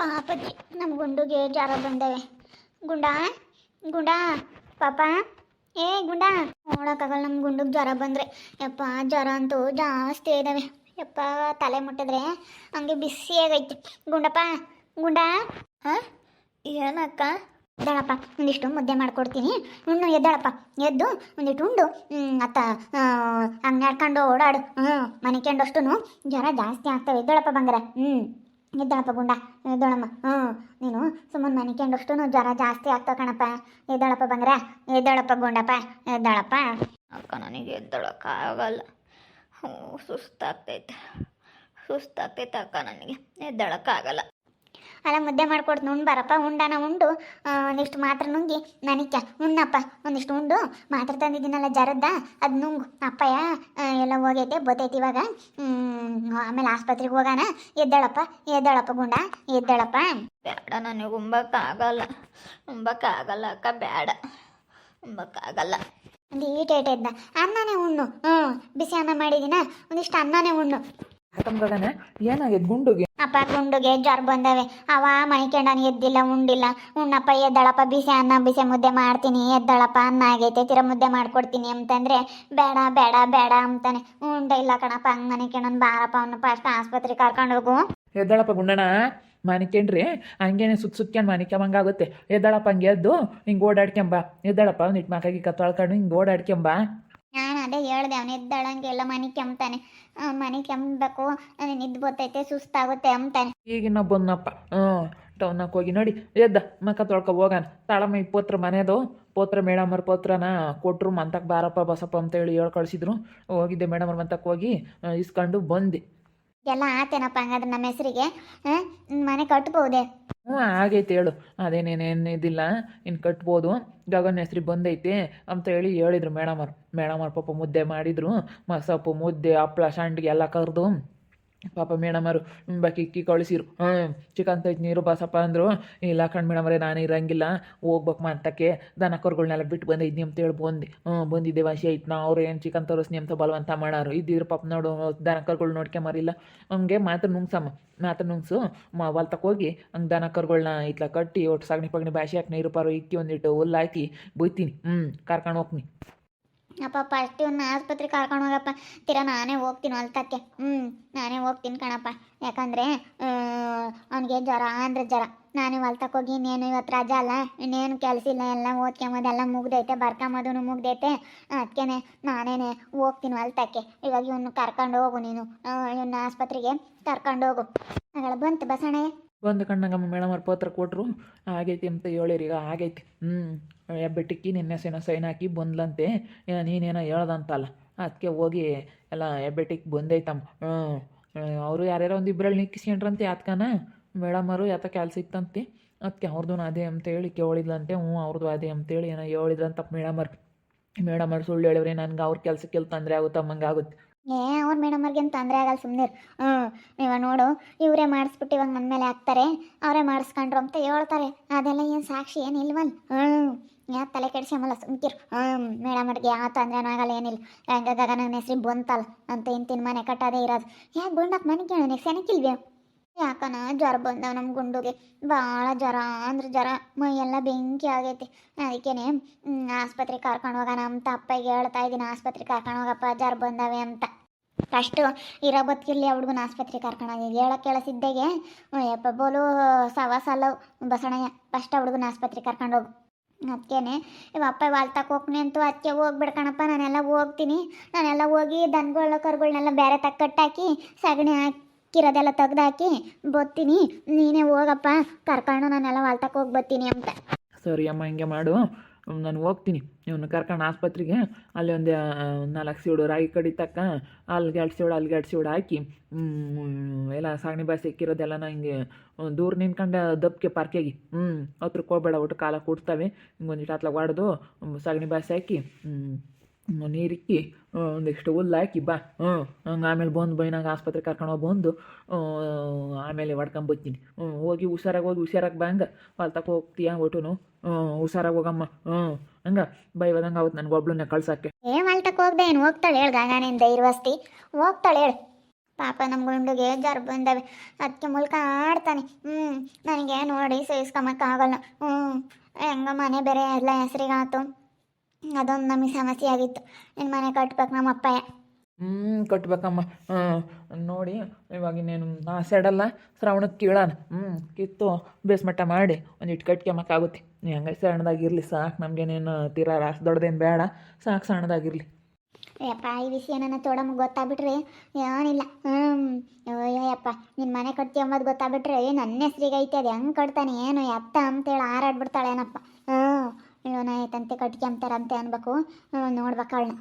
ಪಾಪಜ್ಜಿ ನಮ್ಮ ಗುಂಡುಗೆ ಜಾರ ಬಂದವೆ. ಗುಂಡ ಗುಂಡ, ಪಾಪ. ಏ, ಗುಂಡ. ನೋಡೋಕ್ಕಾಗಲ್ಲ ನಮ್ಮ ಗುಂಡುಗೆ ಜ್ವರ ಬಂದರೆ. ಯಪ್ಪ, ಜ್ವರ ಅಂತೂ ಜಾಸ್ತಿ ಇದ್ದಾವೆ ಯಪ್ಪ, ತಲೆ ಮುಟ್ಟಿದ್ರೆ ಹಂಗೆ ಬಿಸಿಯಾಗೈತೆ ಗುಂಡಪ್ಪ, ಗುಂಡ. ಹಾಂ? ಏನಕ್ಕ? ಎದ್ದಾಳಪ್ಪ, ಒಂದಿಷ್ಟು ಮುದ್ದೆ ಮಾಡ್ಕೊಡ್ತೀನಿ. ಉಣ್ಣು, ಎದ್ದಾಳಪ್ಪ. ಎದ್ದು ಒಂದಿಟ್ಟು ಉಂಡು. ಅತ್ತ ಹಂಗೆ ನಡ್ಕೊಂಡು ಓಡಾಡು. ಹ್ಞೂ ಮನಿಕೊಂಡಷ್ಟು ಜ್ವರ ಜಾಸ್ತಿ ಆಗ್ತವೆ. ಎದ್ದಾಳಪ್ಪ ಬಂಗಾರ. ಹ್ಞೂ ಎದ್ದಾಳಪ್ಪ ಗುಂಡ ಎದ್ದಾಳಮ್ಮ ಹ್ಞೂ, ನೀನು ಸುಮ್ಮನೆ ಮನಿಕೊಂಡಷ್ಟು ಜ್ವರ ಜಾಸ್ತಿ ಆಗ್ತಾವ ಕಣಪ್ಪ. ಎದ್ದಾಳಪ್ಪ ಬಂಗ್ರ ಎದ್ದಾಳಪ್ಪ ಗುಂಡಪ್ಪ, ಎದ್ದಾಳಪ್ಪ. ಅಕ್ಕ, ನನಗೆ ಎದ್ದೊಳಕ್ಕಾಗಲ್ಲ. ಹ್ಞೂ, ಸುಸ್ತಾಗ್ತೈತೆ. ಸುಸ್ತಾಗ್ತೈತೆ ಅಕ್ಕ, ನನಗೆ ಎದ್ದೊಳಕ್ಕಾಗಲ್ಲ. ಅಲ್ಲ ಮುದ್ದೆ ಮಾಡ್ಕೊಡ್ತೀನಿ ಉಂಡು ಬರಪ್ಪ ಉಂಡಾನ ಉಂಡು. ಒಂದಿಷ್ಟು ಮಾತ್ರ ನುಂಗಿ ನನಿಕ ಉಣ್ಣಪ್ಪ ಒಂದಿಷ್ಟು ಉಂಡು. ಮಾತ್ರ ತಂದಿದ್ದೀನಲ್ಲ ಜರದ್ದ ಅದು ನುಂಗು. ಅಪ್ಪಯ್ಯ ಎಲ್ಲ ಹೋಗೈತೆ ಬೋತೈತಿ ಇವಾಗ. ಆಮೇಲೆ ಆಸ್ಪತ್ರೆಗೆ ಹೋಗೋಣ ಎದ್ದಾಳಪ್ಪ ಎದ್ದಾಳಪ್ಪ ಗುಂಡ ಎದ್ದಾಳಪ್ಪ. ಬೇಡ ನನಗೆ ಉಂಬಕ್ಕಾಗಲ್ಲ. ಉಂಬಕ್ಕಾಗಲ್ಲ ಅಕ್ಕ ಬೇಡ ಉಂಬಕ್ಕಾಗಲ್ಲ. ಒಂದು ಈಟ ಇದ್ದ. ಅನ್ನನೇ ಉಣ್ಣು. ಹ್ಞೂ ಬಿಸಿ ಅನ್ನ ಮಾಡಿದ್ದೀನ ಒಂದಿಷ್ಟು ಅನ್ನನೇ ಉಣ್ಣು. ಏನಾಗಿದೆ ಗುಂಡುಗೆ? ಅಪ್ಪ ಗುಂಡುಗೆ ಜ್ವರ ಬಂದವೆ. ಅವ ಮೈಕೊಂಡಾನ ಎದ್ದಿಲ್ಲ, ಉಂಡಿಲ್ಲ. ಉಣ್ಣಪ್ಪ ಎದ್ದಳಪ್ಪ, ಬಿಸಿ ಅನ್ನ, ಬಿಸಿ ಮುದ್ದೆ ಮಾಡ್ತೀನಿ. ಎದ್ದಳಪ್ಪ ಅನ್ನ ಆಗೈತೆ ತಿರ ಮುದ್ದೆ ಮಾಡ್ಕೊಡ್ತೀನಿ ಅಂತಂದ್ರೆ ಬೇಡ ಬೇಡ ಬೇಡ ಅಂತಾನೆ. ಉಂಡ ಇಲ್ಲ ಕಣಪ್ಪ ಹಂಗೆ ಮನಿಕೊಂಡನ್ ಬಾರಪ್ಪ ಅವನು ಫಸ್ಟ್ ಆಸ್ಪತ್ರೆ ಕರ್ಕೊಂಡು ಹೋಗು. ಎದ್ದಳಪ್ಪ ಗುಂಡಣ ಮನಿಕೆಂಡ್ರಿ ಹಂಗೇನೆ ಸುತ್ತ ಸುತ್ಕೊಂಡು ಮಾನಿಕ್ಯಂಬಂಗಾಗುತ್ತೆ ಎದ್ದಾಳಪ್ಪ ಹಂಗೆ ಎದ್ದು ಹಿಂಗೆ ಓಡಾಡ್ಕೊಂಬ. ಎದ್ದಳಪ್ಪ ಒಂದಿಟ್ಟು ಮಕಾಗಿ ಹಿಂಗೆ ಓಡಾಡ್ಕೊಂಬ. ನಾನು ಅದೇ ಹೇಳ್ದೆ ಅವನು ಎದ್ದಳಂಗೆಲ್ಲ ಮನೆ ಕೆಮ್ತಾನೆ. ಮನೆ ಕೆಮ್ಮಬೇಕು ನಿದ್ದು ಬರ್ತೈತೆ ಸುಸ್ತಾಗುತ್ತೆ ಅಂತಾನೆ. ಈಗಿನ ಬಂದಪ್ಪ ಹ್ಞೂ ಟೌನಕ್ಕೆ ಹೋಗಿ ನೋಡಿ. ಎದ್ದ ಮಕ್ಕ ತೊಳ್ಕೊ ಹೋಗಾನ. ತಾಳಮ್ಮ ಈ ಪೋತ್ರ ಮನೆದು ಪೋತ್ರ ಮೇಡಮರ್ ಪೋತ್ರನ ಕೊಟ್ಟರು ಮಂತಕ್ಕೆ ಬಾರಪ್ಪ ಬಸಪ್ಪ ಅಂತ ಹೇಳಿ ಕಳಿಸಿದ್ರು. ಹೋಗಿದ್ದೆ ಮೇಡಮರ್ ಮಂತಕ್ಕೆ ಹೋಗಿ ಇಸ್ಕೊಂಡು ಬಂದೆ. ಎಲ್ಲ ಆತೇನಪ್ಪ ಹಂಗಾದ್ರೆ ನಮ್ಮ ಹೆಸರಿಗೆ? ಮನೆ ಕಟ್ಬೋದೆ? ಹ್ಞೂ, ಆಗೈತೆ ಹೇಳು. ಅದೇನೇನೇನು ಇದಿಲ್ಲ ಇನ್ನು ಕಟ್ಬೋದು. ಗಗನ ಹೆಸ್ರಿಗೆ ಬಂದೈತೆ ಅಂತ ಹೇಳಿ ಹೇಳಿದ್ರು ಮೇಡಮರ್ ಅವ್ರು ಪಾಪ ಮುದ್ದೆ ಮಾಡಿದ್ರು. ಮಸಪ್ಪು ಮುದ್ದೆ ಹಪ್ಪಳ ಸಂಡಿಗೆ ಎಲ್ಲ ಕರೆದು. ಪಾಪ ಮೇಡಮರು ಬಾಕಿ ಇಕ್ಕಿ ಕಳಿಸಿರು. ಹ್ಞೂ ಚಿಕನ್ ತೈತ್ ನೀರು ಬಸಪ್ಪ ಅಂದರು, ಇಲ್ಲ ಕಣ್ ಮೇಡಮರೇ, ನಾನು ಇರಂಗಿಲ್ಲ ಹೋಗ್ಬೇಕು ಮಂತಕ್ಕೆ ದನ ಕರುಗಳ್ನೆಲ್ಲ ಬಿಟ್ಟು ಬಂದಿದ್ನಿ ಅಂತ ಹೇಳಿ ಬಂದು. ಹ್ಞೂ ಬಂದಿದ್ದೆ ವಾಸಿ ಐತ್ ನಾ ಅವ್ರು ಏನು ಚಿಕನ್ ತೋರಿಸ್ನಿ ಅಂತ ಬಲವಂತ ಮಾಡಾರು. ಇದ್ದಿದ್ರು ಪಾಪ ನೋಡು, ದನ ಕರುಗಳು ನೋಡ್ಕೊಂಬರಿಲ್ಲ ಹಂಗೆ ಮಾತ್ರ ನುಂಗ್ಸಮ್ಮ, ಮಾತ್ರ ನುಂಗ್ಸು, ಮಾ ಹೋಗಿ ಹಂಗೆ ದನ ಕರುಗಳ್ನ ಇತ್ಲ ಕಟ್ಟಿ ಒಟ್ಟು ಸಗಣಿ ಪಗಣಿ ಬಾಸಿ ಹಾಕಿ ನೀರು ಪಾರು ಇಕ್ಕಿ ಒಂದಿಟ್ಟು ಹುಲ್ಲು ಹಾಕಿ ಬೈತೀನಿ ಹ್ಞೂ ಕರ್ಕೊಂಡು ಹೋಗ್ತೀನಿ ಅಪ್ಪ ಫಸ್ಟ್ ಇವನ್ನ ಆಸ್ಪತ್ರೆಗೆ ಕರ್ಕೊಂಡು ಹೋಗಪ್ಪ. ತೀರಾ ನಾನೇ ಹೋಗ್ತೀನಿ ಹೊಲ್ತಕ್ಕೆ. ಹ್ಞೂ ನಾನೇ ಹೋಗ್ತೀನಿ ಕಣಪ್ಪ. ಯಾಕಂದರೆ ಅವನಿಗೆ ಜ್ವರ ಅಂದರೆ ಜ್ವರ. ನಾನೇ ಹೊಲ್ತಕ್ಕೆ ಹೋಗಿ ಇನ್ನೇನು ಇವತ್ತು ರಜಾ ಅಲ್ಲ. ಇನ್ನೇನು ಕೆಲಸ ಇಲ್ಲ, ಎಲ್ಲ ಓದ್ಕೊಂಬೋದೆಲ್ಲ ಮುಗ್ದೈತೆ ಬರ್ಕೊಂಬೋದೂ ಮುಗ್ದೈತೆ. ಅದಕ್ಕೆ ನಾನೇನೆ ಹೋಗ್ತೀನಿ ಹೊಲ್ತಕ್ಕೆ. ಇವಾಗ ಇವನು ಕರ್ಕೊಂಡು ಹೋಗು ನೀನು. ಇವನ್ನ ಆಸ್ಪತ್ರೆಗೆ ಕರ್ಕೊಂಡು ಹೋಗು. ಅಗಳ ಬಂತು ಬಸಣೆ. ಬಂದು ಕಣ್ಣಂಗಮ್ಮ ಮೇಡಮರ್ ಪತ್ರ ಕೊಟ್ಟರು ಆಗೈತಿ ಅಂತ ಹೇಳಿರಿ ಈಗ ಆಗೈತಿ. ಹ್ಞೂ ಹೆಬ್ಬೆಟ್ಟಿಕ್ಕಿ ನಿನ್ನೆ ಸೇನ ಸೈನ್ ಹಾಕಿ ಬಂದ್ಲಂತೆ. ಏನೋ ನೀನೇನೋ ಹೇಳ್ದಂತಲ್ಲ. ಅದಕ್ಕೆ ಹೋಗಿ ಎಲ್ಲ ಹೆಬ್ಬೆಟ್ಟಿಗೆ ಬಂದೈತಮ್ಮ. ಹ್ಞೂ. ಅವರು ಯಾರ್ಯಾರೋ ಒಂದು ಇಬ್ಬರಲ್ಲಿ ನಿಕ್ಕಿಸ್ಕೊಂಡ್ರಂತೆ ಯಾತ್ಕನ. ಮೇಡಮರು ಯಾತ ಕೆಲಸ ಇತ್ತಂತೆ. ಅದಕ್ಕೆ ಅವ್ರದ್ದು ಅದೇ ಅಂತೇಳಿ ಕೇಳಿದ್ಲಂತೆ. ಹ್ಞೂ ಅವ್ರದ್ದು ಅದೇ ಅಂತೇಳಿ ಏನೋ ಹೇಳಿದ್ರಂತ ಮೇಡಮರ್ ಮೇಡಮರ್ ಸುಳ್ಳು ಹೇಳಿವ್ರಿ ನನಗೆ ಅವ್ರ ಕೆಲಸಕ್ಕೆ ತೊಂದರೆ ಆಗುತ್ತೆ ಏ, ಅವ್ರ ಮೇಡಮರ್ಗೆ ತೊಂದರೆ ಆಗಲ್ಲ ಸುಮ್ಮನೆ ಹ್ಞೂ ಇವಾಗ ನೋಡು, ಇವರೇ ಮಾಡಿಸ್ಬಿಟ್ಟು ಇವಾಗ ನನ್ನ ಮೇಲೆ ಹಾಕ್ತಾರೆ. ಅವರೇ ಮಾಡಿಸ್ಕೊಂಡ್ರು ಅಂತ ಹೇಳ್ತಾರೆ. ಅದೆಲ್ಲ ಏನು ಸಾಕ್ಷಿ ಏನಿಲ್ವಲ್ಲ ಹ್ಞೂ. ಯಾ ತಲೆ ಕೆಡ್ಸ್ಕೊಂಬಲ್ಲ, ಸುಮ್ಕಿರು. ಹ್ಞೂ ಮೇಡಮರ್ಗೆ ಆತ ಅಂದ್ರೆ ಆಗಲ್ಲ ಏನಿಲ್ಲ. ಹೆಂಗ ಗಗನ ಹೆಸ್ರಿ ಬಂತಲ್ಲ, ಅಂತ ಇಂತಿನ ಮನೆ ಕಟ್ಟೋದೇ ಇರೋದು. ಯಾಕೆ ಗುಂಡಕ್ಕೆ ಮನೆ ಕೇಳೋ ನೆಕ್ಸ್ಟ್ ಏನಕ್ಕಿಲ್ವೇ ಯಾಕನ ಜ್ವರ ಬಂದವ ನಮ್ಮ ಗುಂಡುಗೆ. ಭಾಳ ಜ್ವರ ಅಂದ್ರೆ ಜ್ವರ. ಮೈ ಎಲ್ಲ ಬೆಂಕಿ ಆಗೈತಿ. ಅದಕ್ಕೇನೆ ಆಸ್ಪತ್ರೆ ಕರ್ಕೊಂಡು ಹೋಗೋಣ ಅಂತ ಅಪ್ಪಗೆ ಹೇಳ್ತಾ ಇದ್ದೀನಿ. ಆಸ್ಪತ್ರೆಗೆ ಕರ್ಕೊಂಡು ಹೋಗಪ್ಪ, ಜ್ವರ ಬಂದವೆ ಅಂತ. ಫಸ್ಟು ಇರೋ ಬದುಕಿರ್ಲಿ ಆ ಹುಡುಗನ ಆಸ್ಪತ್ರೆಗೆ ಕರ್ಕೊಂಡು ಹೋಗಿ. ಹೇಳಕ್ಕೆ ಕೇಳಿಸಿದ್ದಾಗೆ ಯಪ್ಪ, ಬೋಲು ಸವಾ ಅಲ್ಲ ಬಸಣಯ್ಯ. ಫಸ್ಟ್ ಆ ಹುಡುಗನ ಆಸ್ಪತ್ರೆಗೆ ಕರ್ಕೊಂಡು ಹೋಗು. ಅದಕ್ಕೇನೆ ಇವ ಅಪ್ಪ ವಾಲ್ತಕ್ಕೆ ಹೋಗ್ನಿ ಅಂತೂ ಅದಕ್ಕೆ ಹೋಗ್ಬಿಡ್ಕಣಪ್ಪ ನಾನೆಲ್ಲ ಹೋಗ್ತೀನಿ. ನಾನೆಲ್ಲ ಹೋಗಿ ದನಗಳ ಕರುಗಳನ್ನೆಲ್ಲ ಬೇರೆ ತಕ್ಕಟ್ಟಾಕಿ ಸಗಣಿ ಹಾಕಿರೋದೆಲ್ಲ ತೆಗ್ದಾಕಿ ಬರ್ತೀನಿ ನೀನೇ ಹೋಗಪ್ಪ, ಕರ್ಕೊಂಡು ನಾನೆಲ್ಲ ವಾಲ್ತಕ್ಕೆ ಹೋಗಿ ಬರ್ತೀನಿ ಅಂತ. ಸರಿ ಅಮ್ಮ, ಹಿಂಗೆ ಮಾಡು. ನಾನು ಹೋಗ್ತೀನಿ. ಇವನು ಕರ್ಕೊಂಡು ಆಸ್ಪತ್ರೆಗೆ, ಅಲ್ಲಿ ಒಂದು ನಾಲ್ಕು ಸೀಡು ರಾಗಿ ಕಡಿ ತಕ್ಕ ಅಲ್ಲಿಗೆ ಎರಡು ಸೀಡು ಅಲ್ಲಿಗೆ ಎರಡು ಸೀಡು ಹಾಕಿ ಎಲ್ಲ ಸಗಣಿ ಬಾಸಿ ಇಕ್ಕಿರೋದೆಲ್ಲ ಹಿಂಗೆ ದೂರ ನಿಂತ್ಕೊಂಡು ದಬ್ಕೆ ಪಾರ್ಕಿಗೆ ಹ್ಞೂ ಹತ್ರಕ್ಕೆ ಹೋಗ್ಬೇಡ, ಒಟ್ಟು ಕಾಲ ಕೂಡ್ತವೆ. ಹಿಂಗೆ ಒಂದಿಷ್ಟು ಹತ್ಲಾಗ ಹೊಡೆದು ಸಗಣಿ ಬಾಯಿ ಹಾಕಿ ನೀರಿಕ್ಕಿ ಒಂದಿಷ್ಟು ಹುಲ್ಲು ಹಾಕಿ ಬಾ. ಹ್ಞೂ ಹಂಗೆ ಆಮೇಲೆ ಬಂದು ಬೈನಾಗ ಆಸ್ಪತ್ರೆಗೆ ಕರ್ಕೊಂಡು ಬಂದು ಆಮೇಲೆ ಹೊಡ್ಕೊಂಬತ್ತೀನಿ ಹ್ಞೂ ಹೋಗಿ ಹುಷಾರಾಗಿ ಹೋಗಿ ಹುಷಾರಾಗಿ ಬಾ ಹಂಗೆ. ಹೊಲ್ತಕ್ಕೆ ಹೋಗ್ತೀಯಾ ಒಟ್ಟುನು ಹ್ಞೂ ಹುಷಾರಾಗಿ ಹೋಗಮ್ಮ. ಹ್ಞೂ ಹಂಗೆ. ಬೈವದಂಗೆ ಅವತ್ತು ನನಗೆ ಒಬ್ಳನ್ನ ಕಳ್ಸಕ್ಕೆ ಏ ವಾಲ್ತಕ್ಕೆ ಹೋಗ್ದೆ ಏನು? ಹೋಗ್ತಾಳೆ ಹೇಳು ಗಂಗಾನಿಂದ ಇರುವಸ್ತಿ ಹೋಗ್ತಾಳೆ ಹೇಳು. ಪಾಪ ನಮ್ಮ ಗುಂಡುಗೆ ಜ್ವರ ಬಂದವೆ. ಅದಕ್ಕೆ ಮೂಲಕ ಆಡ್ತಾನೆ ಹ್ಞೂ ನನಗೆ ನೋಡಿ ಸಹಿಸ್ಕೊಂಬಕ್ಕಾಗಲ್ಲ ಹ್ಞೂ ಹೆಂಗ ಮನೆ ಬೇರೆ ಎಲ್ಲ ಹೆಸ್ರಿಗಾತು. ಅದೊಂದು ನಮಗೆ ಸಮಸ್ಯೆ ಆಗಿತ್ತು. ನಿನ್ನ ಮನೆ ಕಟ್ಬೇಕು ನಮ್ಮ ಅಪ್ಪಯ್ಯ ಹ್ಞೂ ಕಟ್ಬೇಕಮ್ಮ ನೋಡಿ ಇವಾಗ ಇನ್ನೇನು ಆ ಸೈಡಲ್ಲ ಶ್ರಾವಣಕ್ಕೆ ಕೀಳಾನ. ಹ್ಞೂ ಕಿತ್ತು ಬೇಸ್ಮಟ್ಟ ಮಾಡಿ ಒಂದು ಇಟ್ಟು ಕಟ್ಕೊಂಬಕ್ಕಾಗುತ್ತೆ ಹಂಗೆ ಸಣ್ಣದಾಗಿರಲಿ ಸಾಕು ನಮಗೇನೇನು ತೀರಾ ರಾಸ್ ದೊಡ್ಡದೇನು ಬೇಡ. ಸಾಕು ಸಣ್ಣದಾಗಿರಲಿ. ಯಪ್ಪ ಈ ವಿಷಯ ನನ್ನ ತೋಡಮ್ಗೆ ಗೊತ್ತಾಗ್ಬಿಟ್ರಿ ಏನಿಲ್ಲ. ಹ್ಞೂ ಅಯ್ಯಪ್ಪ ನಿನ್ನ ಮನೆ ಕಟ್ತಿ ಅಂಬೋದು ಗೊತ್ತಾಗ್ಬಿಟ್ರೆ ನನ್ನ ಹೆಸ್ರಿಗೆ ಐತೆ ಅದು ಹೆಂಗೆ ಕಟ್ತಾನೆ ಏನು ಎತ್ತ ಅಂತೇಳಿ ಹಾರಾಡ್ಬಿಡ್ತಾಳೇನಪ್ಪ. ಹ್ಞೂ ಇವನ ಐತಂತೆ ಕಟ್ಕೊಂತಾರಂತೆ ಅನ್ಬೇಕು. ನೋಡ್ಬೇಕು ಅವಳನ್ನ.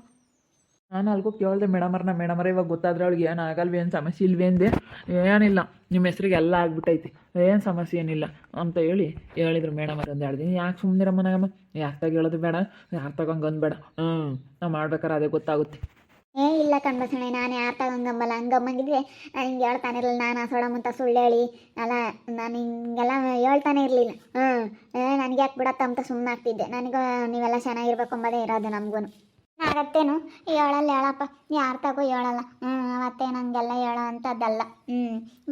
ನಾನು ಅಲ್ಗೂ ಕೇಳಿದೆ ಮೇಡಮರ್ನ ಮೇಡಮರ ಇವಾಗ ಗೊತ್ತಾದ್ರೆ ಅವಳಿಗೆ ಏನು ಆಗಲ್ವಿ, ಏನು ಸಮಸ್ಯೆ ಇಲ್ವೇ ಅಂದೆ. ಏನಿಲ್ಲ ನಿಮ್ಮ ಹೆಸ್ರಿಗೆ ಎಲ್ಲ ಆಗ್ಬಿಟ್ಟೈತಿ. ಏನು ಸಮಸ್ಯೆ ಏನಿಲ್ಲ ಅಂತ ಹೇಳಿ ಹೇಳಿದ್ರು ಮೇಡಮರ್ ಒಂದು ಎರಡು ಯಾಕೆ ಸುಮ್ಮನೆ ನಾಗಮ್ಮ? ಯಾಕೆ ಹೇಳೋದು ಬೇಡ, ಯಾರು ಬಂದು ಬೇಡ. ಹ್ಞೂ ನಾವು ಮಾಡ್ಬೇಕಾರೆ ಅದೇ ಗೊತ್ತಾಗುತ್ತೆ. ಏ, ಇಲ್ಲ ಕಣ್ಬಸಣೆ ನಾನು ಯಾರು ತಗೊಂಗಂಬಲ್ಲ ಹಂಗಮ್ಮಂಗಿದ್ರೆ ನಾನು ಹಿಂಗೆ ಹೇಳ್ತಾನೆ ಇರಲಿಲ್ಲ. ನಾನು ಆಸೋಡಮಂತ ಸುಳ್ಳು ಹೇಳಿ, ಅಲ್ಲ, ನಾನು ಹಿಂಗೆಲ್ಲ ಹೇಳ್ತಾನೆ ಇರಲಿಲ್ಲ. ಹ್ಞೂ ಏ, ನನಗೆ ಯಾಕೆ ಬಿಡತ್ತ ಅಂತ ಸುಮ್ಮನೆ ಆಗ್ತಿದ್ದೆ. ನನಗೆ ನೀವೆಲ್ಲ ಚೆನ್ನಾಗಿರ್ಬೇಕು ಅಂಬೋದೇ ಇರೋದು ನಮಗೂ ಆಗತ್ತೇನು? ಹೇಳಲ್ಲ, ಹೇಳಪ್ಪ. ಯಾರು ತಗೋ ಹೇಳಲ್ಲ. ಹ್ಞೂ ಅವತ್ತೇ ನಂಗೆಲ್ಲ ಹೇಳೋ ಅಂಥದ್ದಲ್ಲ ಹ್ಞೂ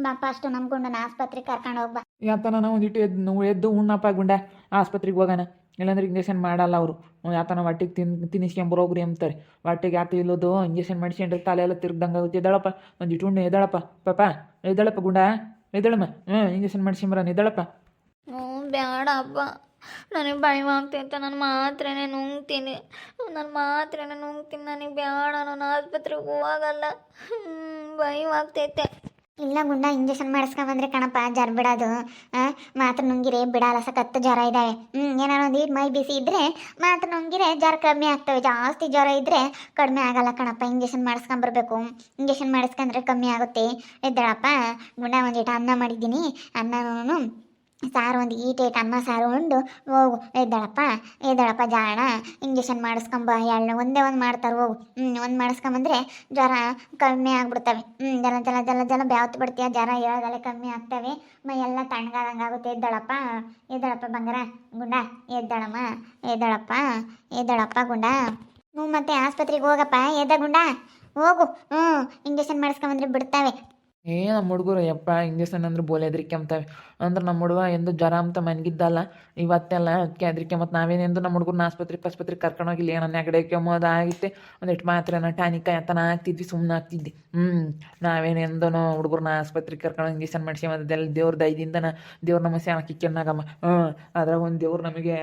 ಬಾ ಫಸ್ಟು ನಮ್ಕೊಂಡು ಆಸ್ಪತ್ರೆಗೆ ಕರ್ಕೊಂಡು ಹೋಗ್ಬಾ ಯಾತನ ನಾವು ಒಂದಿಟ್ಟು ಎದ್ದು ಎದ್ದು ಉಣ್ಣಪ್ಪ ಗುಂಡ ಆಸ್ಪತ್ರೆಗೆ ಹೋಗೋಣ. ಇಲ್ಲಾಂದ್ರೆ ಇಂಜೆಕ್ಷನ್ ಮಾಡಲ್ಲ ಅವರು. ಯಾತನ ಹೊಟ್ಟಿಗೆ ತಿನ್ ತಿನ್ನಿಸ್ಕೊಂಬರೋಗ್ರಿ ಅಂತಾರೆ. ಹೊಟ್ಟೆಗೆ ಯಾತ ಇಲ್ಲೋದು ಇಂಜೆಕ್ಷನ್ ಮಾಡಿಸ್ಕೊಂಡ್ರೆ ತಲೆ ಎಲ್ಲ ತಿರ್ಗ್ದಂಗೆ ಆಗುತ್ತೆ ಎದ್ದಾಳಪ್ಪ. ಒಂದು ಉಣ್ಣು ಎದ್ದಾಳಪ್ಪ. ಪಾಪ ಎದ್ದಾಳಪ್ಪ ಗುಂಡ. ಎದ್ದಾಳಮ್ಮ. ಹ್ಞೂ ಇಂಜೆಕ್ಷನ್ ಮಾಡಿಸ್ಕೊಂಬರ ಎದ್ದಾಳಪ್ಪ. ಹ್ಞೂ ಬೇಡ ಅಪ್ಪ ನನಗೆ ಭಯವಾಗ್ತೈತೆ ನಾನು ಮಾತ್ರೆನೇ ನುಂಗ್ತೀನಿ. ನಾನು ಮಾತ್ರೆನೇ ನುಂಗ್ತೀನಿ. ನನಗೆ ಬೇಡ ನಾನು ಆಸ್ಪತ್ರೆಗೆ ಹೋಗಲ್ಲ. ಭಯವಾಗ್ತೈತೆ ಇಲ್ಲ ಗುಂಡ ಇಂಜೆಕ್ಷನ್ ಮಾಡಿಸ್ಕೊಂಬಂದ್ರೆ ಕಣಪ್ಪ ಜ್ವರ ಬಿಡೋದು. ಮಾತ್ರ ನುಂಗಿರೆ, ಬಿಡಲ್ಲ ಸಖತ್ತು ಜ್ವರ ಇದ್ದಾವೆ ಹ್ಞೂ ಏನಾರ ಒಂದು ಮೈ ಬಿಸಿ ಇದ್ದರೆ ಮಾತ್ರ ನುಂಗಿರೆ ಜ್ವರ ಕಮ್ಮಿ ಆಗ್ತವೆ. ಜಾಸ್ತಿ ಜ್ವರ ಇದ್ದರೆ ಕಡಿಮೆ ಆಗಲ್ಲ ಕಣಪ್ಪ, ಇಂಜೆಕ್ಷನ್ ಮಾಡಿಸ್ಕೊಂಬರ್ಬೇಕು. ಇಂಜೆಕ್ಷನ್ ಮಾಡಿಸ್ಕೊಂಡ್ರೆ ಕಮ್ಮಿ ಆಗುತ್ತೆ. ಇದ್ದಾಳಪ್ಪ ಗುಂಡ ಒಂದಿಟ್ಟು ಅನ್ನ ಮಾಡಿದ್ದೀನಿ. ಅನ್ನನೂ ಸಾರು ಒಂದು ಈಟೇಟ್ ಅನ್ನ ಸಾರು ಉಂಡು, ಹೋಗು. ಎದ್ದಾಳಪ್ಪ ಎದ್ದಾಳಪ್ಪ ಜಾಣ, ಇಂಜೆಕ್ಷನ್ ಮಾಡಿಸ್ಕೊಂಬ, ಎಳ್ಳು ಒಂದೇ ಒಂದು ಮಾಡ್ತಾರೆ, ಹೋಗು. ಹ್ಞೂ ಒಂದು ಮಾಡಿಸ್ಕೊಂಬಂದ್ರೆ ಜ್ವರ ಕಮ್ಮಿ ಆಗ್ಬಿಡ್ತವೆ. ಹ್ಞೂ ಜಲ ಜಲ ಜಲ ಜಲ ಬ್ಯಾವತ್ತು ಬಿಡ್ತೀಯ ಜ್ವರ ಹೇಳೋದಲ್ಲೇ ಕಮ್ಮಿ ಆಗ್ತವೆ. ಮೈ ಎಲ್ಲ ತಣ್ಣಗಾದಂಗೆ ಆಗುತ್ತೆ ಎದ್ದಾಳಪ್ಪ ಎದ್ದಾಳಪ್ಪ ಬಂಗಾರ, ಗುಂಡ, ಎದ್ದಾಳಮ್ಮ, ಎದ್ದಾಳಪ್ಪ ಎದ್ದಾಳಪ್ಪ, ಗುಂಡ. ಹ್ಞೂ ಮತ್ತೆ ಆಸ್ಪತ್ರೆಗೆ ಹೋಗಪ್ಪ, ಎದ್ದ ಗುಂಡ? ಹೋಗು. ಹ್ಞೂ ಇಂಜೆಕ್ಷನ್ ಮಾಡಿಸ್ಕೊಂಬಂದ್ರೆ ಬಿಡ್ತವೆ. ಏ ನಮ್ಮ ಹುಡುಗರು, ಯಪ್ಪ ಇಂಜೆಕ್ಷನ್ ಅಂದ್ರೆ ಬೋಲೆ ಹೆದ್ರಿಕೆಂಬ್ತವೆ. ಅಂದ್ರೆ ನಮ್ಮ ಹುಡುಗ ಎಂದು ಜ್ವರ ಅಂತ ಮನ್ಗಿದ್ದಲ್ಲ, ಇವತ್ತೆಲ್ಲ ಅದಕ್ಕೆ ಹೆದ್ರಿಕೆ, ಮತ್ತು ನಾವೇನೆಂದು ನಮ್ಮ ಹುಡುಗರನ್ನ ಆಸ್ಪತ್ರೆಗೆ ಆಸ್ಪತ್ರೆಗೆ ಕರ್ಕೊಂಡೋಗಿಲ್ಲ ಏನೋ ನೆಗಡೆ ಕೆಮ್ಮೋದು ಆಗಿತ್ತೆ. ಒಂದಿಷ್ಟು ಮಾತ್ರೆನ, ಟಾನಿಕ ಎತ್ತನ ಆಗ್ತಿದ್ವಿ ಸುಮ್ಮನೆ ಆಗ್ತಿದ್ವಿ ಹ್ಞೂ ನಾವೇನೆಂದು ಹುಡುಗರನ್ನ ಆಸ್ಪತ್ರೆಗೆ ಕರ್ಕೊಂಡು ಇಂಜೆಕ್ಷನ್ ಮಾಡಿಸಿ ಅದೆಲ್ಲ ದೇವ್ರ ದಯದಿಂದನ ದೇವ್ರ ನಮ್ಮ ಸೆನ ಕಿಕ್ಕಿನ್ನಾಗಮ್ಮ ಹ್ಞೂ ಅದ್ರಾಗ ಒಂದು ದೇವ್ರು ನಮಗೆ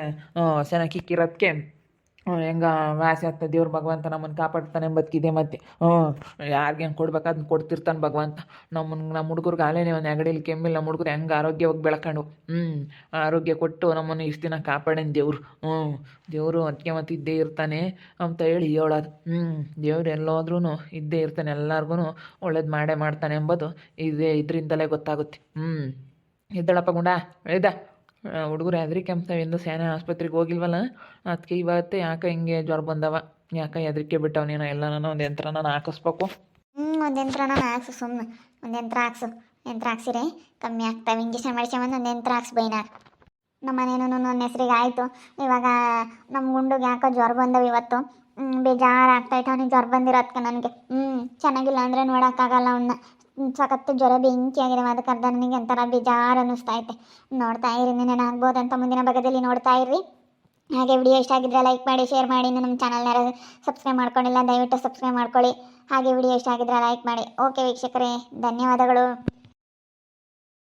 ಸೆನ ಕಿಕ್ಕಿರೋದಕ್ಕೆ ಹೆಂಗ ವಾಸಿ ಆಗ್ತದೆ, ದೇವ್ರ ಭಗವಂತ ನಮ್ಮನ್ನು ಕಾಪಾಡ್ತಾನೆ ಬದುಕಿದೆ ಮತ್ತೆ. ಹ್ಞೂ ಯಾರಿಗೆ ಕೊಡ್ಬೇಕಾದ್ನ ಕೊಡ್ತಿರ್ತಾನೆ ಭಗವಂತ. ನಮ್ಮನ್ನು ನಮ್ಮ ಹುಡುಗರ್ಗೆ ಆಲೇನೆ ಒಂದು ನೆಗಡಿಲಿ ಕೆಮ್ಮಿಲ್ಲ ನಮ್ಮ ಹುಡುಗರು ಹೆಂಗೆ ಆರೋಗ್ಯವಾಗಿ ಬೆಳ್ಕೊಂಡು. ಹ್ಞೂ ಆರೋಗ್ಯ ಕೊಟ್ಟು ನಮ್ಮನ್ನು ಇಷ್ಟು ದಿನ ಕಾಪಾಡೇನು ದೇವ್ರು. ಹ್ಞೂ ದೇವರು ಅದಕ್ಕೆ ಮತ್ತೆ ಇದ್ದೇ ಇರ್ತಾನೆ ಅಂತ ಹೇಳಿ ಹೇಳೋದು. ಹ್ಞೂ ದೇವ್ರು ಎಲ್ಲೋದ್ರೂ ಇದ್ದೇ ಇರ್ತಾನೆ ಎಲ್ಲರಿಗೂ ಒಳ್ಳೇದು ಮಾಡೇ ಮಾಡ್ತಾನೆ ಎಂಬುದು ಇದೇ ಇದರಿಂದಲೇ ಗೊತ್ತಾಗುತ್ತೆ. ಹ್ಞೂ ಎದ್ದಳಪ್ಪ ಗುಂಡ ಇದ್ದ ಹುಡುಗರು ಹೆದ್ರಿ ಕೆಂಪ್ತಾವಿಂದ ಸ್ಯಾನೆ ಆಸ್ಪತ್ರೆಗೆ ಹೋಗಿಲ್ವಲ್ಲ? ಅದಕ್ಕೆ ಇವತ್ತೇ ಯಾಕೆ ಹಿಂಗೆ ಜ್ವರ ಬಂದವ? ಯಾಕೆ ಹೆದರಿಕೆ ಬಿಟ್ಟವನೇನೋ ಎಲ್ಲ ನಾನು ಒಂದು ಯಂತ್ರ ನಾನು ಹಾಕಿಸ್ಬೇಕು. ಹ್ಞೂ ಒಂದು ಯಂತ್ರ ನಾನು ಹಾಕ್ಸು ಸುಮ್ಮನೆ ಒಂದು ಯಂತ್ರ ಹಾಕ್ಸು. ಯಂತ್ರ ಹಾಕ್ಸಿರೆ? ಕಮ್ಮಿ ಆಗ್ತಾವೆ. ಇಂಜೆಕ್ಷನ್ ಮಾಡಿಸ್ಕೊಂಬಂದು ಒಂದು ಯಂತ್ರ ಹಾಕ್ಸ್ ಬೈನಾಗ ನಮ್ಮ ಮನೇನು ನನ್ನ ಹೆಸ್ರಿಗೆ ಆಯಿತು. ಇವಾಗ ನಮ್ಮ ಗುಂಡುಗೆ ಯಾಕೋ ಜ್ವರ ಬಂದವು ಇವತ್ತು. ಬೇಜಾರು ಆಗ್ತೈತೆ ಅವನಿಗೆ ಜ್ವರ ಬಂದಿರೋದಕ್ಕೆ ನನಗೆ. ಹ್ಞೂ ಚೆನ್ನಾಗಿಲ್ಲ ಅಂದರೆ ನೋಡೋಕ್ಕಾಗಲ್ಲ ಅವನ್ನ ಸಖತ್ತು ಜ್ವರ, ಬೆಂಕಿ ಅದಕ್ಕೆ ಅರ್ಧ ನನಗೆ ಒಂಥರ ಬೇಜಾರು ಅನ್ನಿಸ್ತೈತೆ ನೋಡ್ತಾ ಇರಿ ನೆನೆ ಅಂತ ಮುಂದಿನ ಭಾಗದಲ್ಲಿ ನೋಡ್ತಾ ಇರ್ರಿ. ಹಾಗೆ ವಿಡಿಯೋ ಇಷ್ಟ ಆಗಿದ್ರೆ ಲೈಕ್ ಮಾಡಿ, ಶೇರ್ ಮಾಡಿ. ಇನ್ನು ನಮ್ಮ ಚಾನಲ್ನ ಸಬ್ಸ್ಕ್ರೈಬ್ ಮಾಡ್ಕೊಂಡಿಲ್ಲ, ದಯವಿಟ್ಟು ಸಬ್ಸ್ಕ್ರೈಬ್ ಮಾಡ್ಕೊಳ್ಳಿ. ಹಾಗೆ ವಿಡಿಯೋ ಇಷ್ಟ ಆಗಿದ್ರೆ ಲೈಕ್ ಮಾಡಿ. ಓಕೆ ವೀಕ್ಷಕರೇ, ಧನ್ಯವಾದಗಳು.